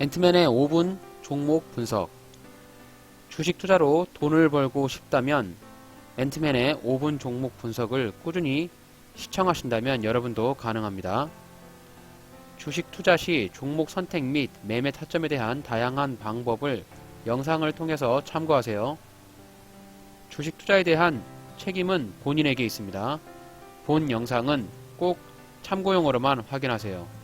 앤트맨의 5분 종목 분석. 주식 투자로 돈을 벌고 싶다면 앤트맨의 5분 종목 분석을 꾸준히 시청하신다면 여러분도 가능합니다. 주식 투자 시 종목 선택 및 매매 타점에 대한 다양한 방법을 영상을 통해서 참고하세요. 주식 투자에 대한 책임은 본인에게 있습니다. 본 영상은 꼭 참고용으로만 확인하세요.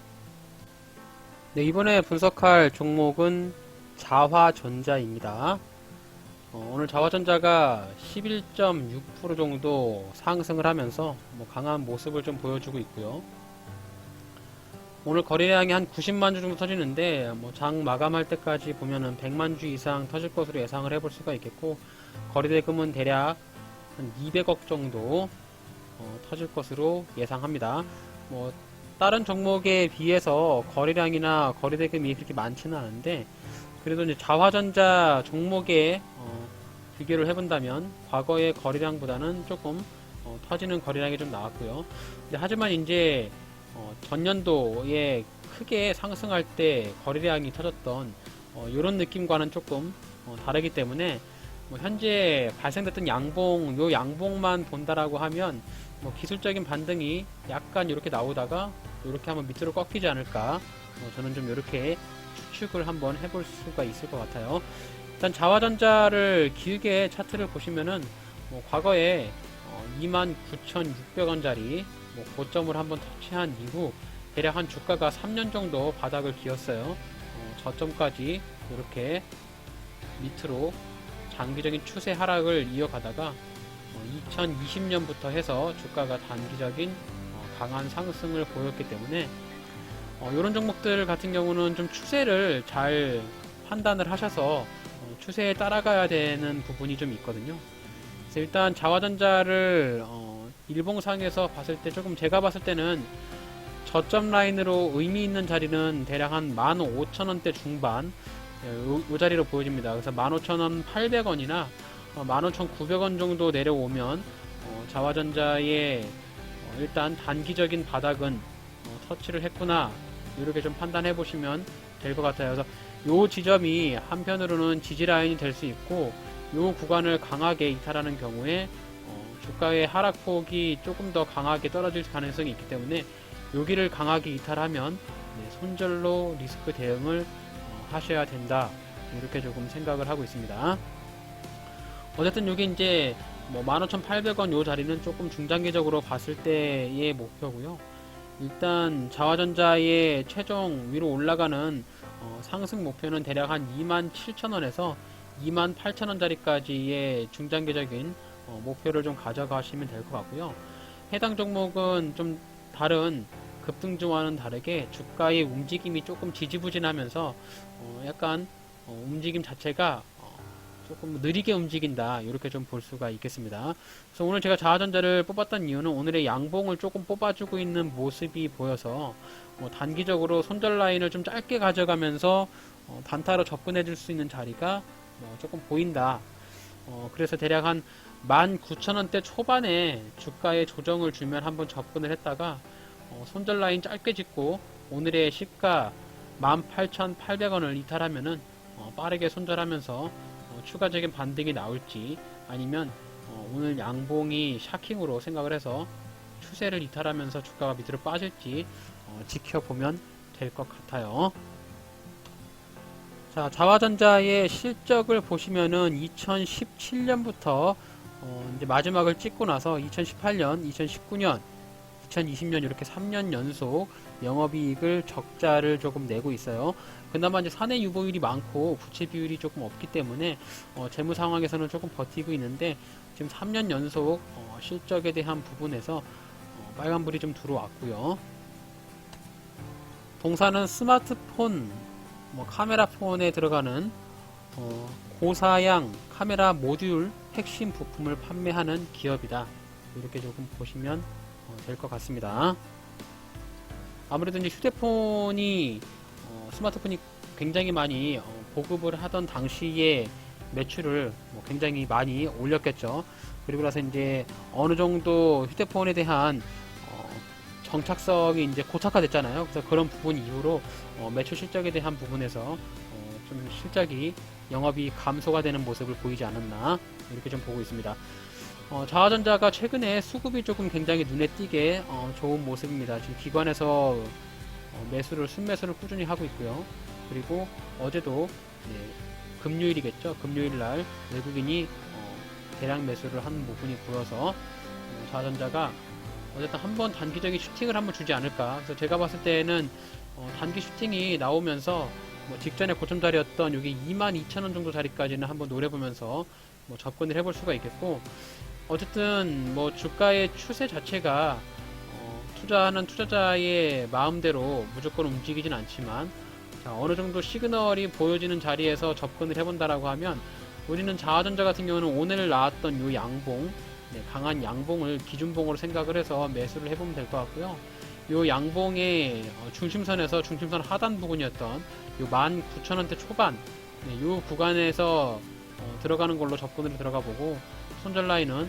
네, 이번에 분석할 종목은 자화전자입니다. 어, 오늘 자화전자가 11.6% 정도 상승을 하면서 뭐 강한 모습을 좀 보여주고 있고요. 오늘 거래량이 한 90만 주 정도 터지는데 뭐 장 마감할 때까지 보면은 100만 주 이상 터질 것으로 예상을 해볼 수가 있겠고 거래대금은 대략 한 200억 정도 어, 터질 것으로 예상합니다. 뭐 다른 종목에 비해서 거래량이나 거래대금이 그렇게 많지는 않은데 그래도 이제 자화전자 종목에 어, 비교를 해본다면 과거의 거래량보다는 조금 어, 터지는 거래량이 좀 나왔고요. 하지만 이제 어, 전년도에 크게 상승할 때 거래량이 터졌던 이런 느낌과는 조금 어, 다르기 때문에 뭐 현재 발생됐던 양봉, 요 양봉만 본다라고 하면 뭐 기술적인 반등이 약간 이렇게 나오다가 이렇게 한번 밑으로 꺾이지 않을까 어, 저는 좀 이렇게 추측을 한번 해볼 수가 있을 것 같아요. 일단 자화전자를 길게 차트를 보시면은 뭐 과거에 어, 29,600원짜리 뭐 고점을 한번 터치한 이후 대략 한 주가가 3년 정도 바닥을 기었어요. 어, 저점까지 이렇게 밑으로 장기적인 추세 하락을 이어가다가 2020년부터 해서 주가가 단기적인 어, 강한 상승을 보였기 때문에 이런 종목들 같은 경우는 좀 추세를 잘 판단을 하셔서 어, 추세에 따라가야 되는 부분이 좀 있거든요. 그래서 일단 자화전자를 어, 일봉상에서 봤을 때 조금 제가 봤을 때는 저점 라인으로 의미 있는 자리는 대략 한 15,000원대 중반 이, 이 자리로 보여집니다. 그래서 15,000원 800원이나 어, 15,900원 정도 내려오면 어, 자화전자의 어, 일단 단기적인 바닥은 어, 터치를 했구나 이렇게 좀 판단해 보시면 될 것 같아요. 그래서 요 지점이 한편으로는 지지 라인이 될 수 있고 요 구간을 강하게 이탈하는 경우에 어, 주가의 하락폭이 조금 더 강하게 떨어질 가능성이 있기 때문에 여기를 강하게 이탈하면 네, 손절로 리스크 대응을 어, 하셔야 된다 이렇게 조금 생각을 하고 있습니다. 어쨌든 여기 이제 뭐 15,800원 요 자리는 조금 중장기적으로 봤을 때의 목표고요. 일단 자화전자의 최종 위로 올라가는 어, 상승 목표는 대략 한 27,000원에서 28,000원짜리까지의 중장기적인 어, 목표를 좀 가져가시면 될 것 같고요. 해당 종목은 좀 다른 급등주와는 다르게 주가의 움직임이 조금 지지부진하면서 어, 약간 어, 움직임 자체가 어, 조금 느리게 움직인다 이렇게 좀 볼 수가 있겠습니다. 그래서 오늘 제가 자화전자를 뽑았던 이유는 오늘의 양봉을 조금 뽑아주고 있는 모습이 보여서 뭐 단기적으로 손절 라인을 좀 짧게 가져가면서 어, 단타로 접근해 줄 수 있는 자리가 뭐 조금 보인다. 어, 그래서 대략 한 19,000원대 초반에 주가의 조정을 주면 한번 접근을 했다가 어, 손절 라인 짧게 짚고 오늘의 시가 18,800원을 이탈하면은 어, 빠르게 손절하면서 어, 추가적인 반등이 나올지 아니면 어, 오늘 양봉이 샤킹으로 생각을 해서 추세를 이탈하면서 주가가 밑으로 빠질지 어, 지켜보면 될 것 같아요. 자, 자화전자의 실적을 보시면은 2017년부터 어, 이제 마지막을 찍고 나서 2018년, 2019년, 2020년 이렇게 3년 연속 영업이익을 적자를 조금 내고 있어요. 그나마 이제 사내 유보율이 많고 부채 비율이 조금 없기 때문에 어, 재무 상황에서는 조금 버티고 있는데 지금 3년 연속 어, 실적에 대한 부분에서 어, 빨간불이 좀 들어왔고요. 동사는 스마트폰, 뭐 카메라 폰에 들어가는 어, 고사양 카메라 모듈 핵심 부품을 판매하는 기업이다. 이렇게 조금 보시면 어, 될 것 같습니다. 아무래도 이제 휴대폰이 어, 스마트폰이 굉장히 많이 어, 보급을 하던 당시에 매출을 뭐 굉장히 많이 올렸겠죠. 그리고 나서 이제 어느 정도 휴대폰에 대한 어, 정착성이 이제 고착화됐잖아요. 그래서 그런 부분 이후로 어, 매출 실적에 대한 부분에서 어, 좀 실적이 영업이 감소가 되는 모습을 보이지 않았나 이렇게 좀 보고 있습니다. 어, 자화전자가 최근에 수급이 조금 굉장히 눈에 띄게 어, 좋은 모습입니다. 지금 기관에서 어, 매수를 순매수를 꾸준히 하고 있고요. 그리고 어제도 네, 금요일이겠죠. 금요일 날 외국인이 어, 대량 매수를 한 부분이 보여서 어, 자전자가 어쨌든 한번 단기적인 슈팅을 한번 주지 않을까. 그래서 제가 봤을 때는 어, 단기 슈팅이 나오면서 뭐 직전에 고점 자리였던 여기 22,000원 정도 자리까지는 한번 노려보면서 뭐 접근을 해볼 수가 있겠고 어쨌든 뭐 주가의 추세 자체가 어, 투자하는 투자자의 마음대로 무조건 움직이진 않지만 자, 어느 정도 시그널이 보여지는 자리에서 접근을 해본다라고 하면 우리는 자화전자 같은 경우는 오늘 나왔던 요 양봉 네, 강한 양봉을 기준봉으로 생각을 해서 매수를 해보면 될 것 같고요. 요 양봉의 어, 중심선에서 중심선 하단 부분이었던 요 19,000원대 초반 네, 요 구간에서 어, 들어가는 걸로 접근을 들어가 보고 손절 라인은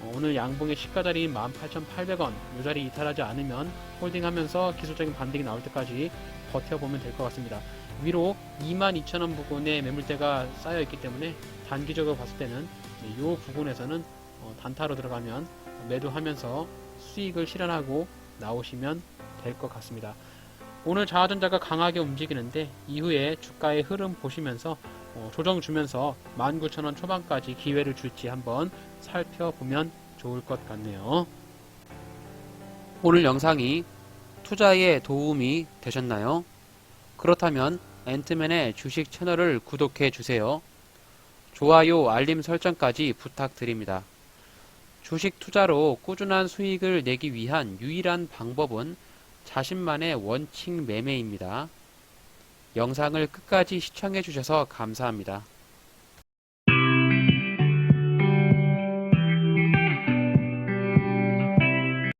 어, 오늘 양봉의 시가 자리인 18,800원 요 자리 이탈하지 않으면 홀딩하면서 기술적인 반등이 나올 때까지 버텨보면 될 것 같습니다. 위로 22,000원 부근에 매물대가 쌓여 있기 때문에 단기적으로 봤을 때는 네, 이 부분에서는 어, 단타로 들어가면 매도하면서 수익을 실현하고 나오시면 될 것 같습니다. 오늘 자화전자가 강하게 움직이는데 이후에 주가의 흐름 보시면서 어, 조정 주면서 19,000원 초반까지 기회를 줄지 한번 살펴보면 좋을 것 같네요. 오늘 영상이 투자에 도움이 되셨나요? 그렇다면 앤트맨의 주식 채널을 구독해 주세요. 좋아요, 알림 설정까지 부탁드립니다. 주식 투자로 꾸준한 수익을 내기 위한 유일한 방법은 자신만의 원칙 매매입니다. 영상을 끝까지 시청해 주셔서 감사합니다.